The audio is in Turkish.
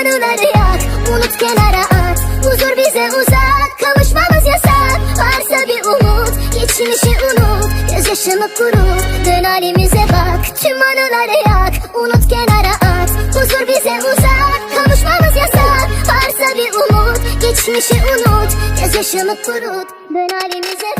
anıları yak Unut kenara at. Huzur bize uzak Kavuşmamız yasak. Varsa bir umut Geçmişi unut. Gözyaşımı kurut Dön halimize bak. Tüm anıları yak Unut kenara at. Huzur bize uzak Kavuşmamız yasak. Varsa bir umut Geçmişi unut. Gözyaşımı kurut Dön halimize bak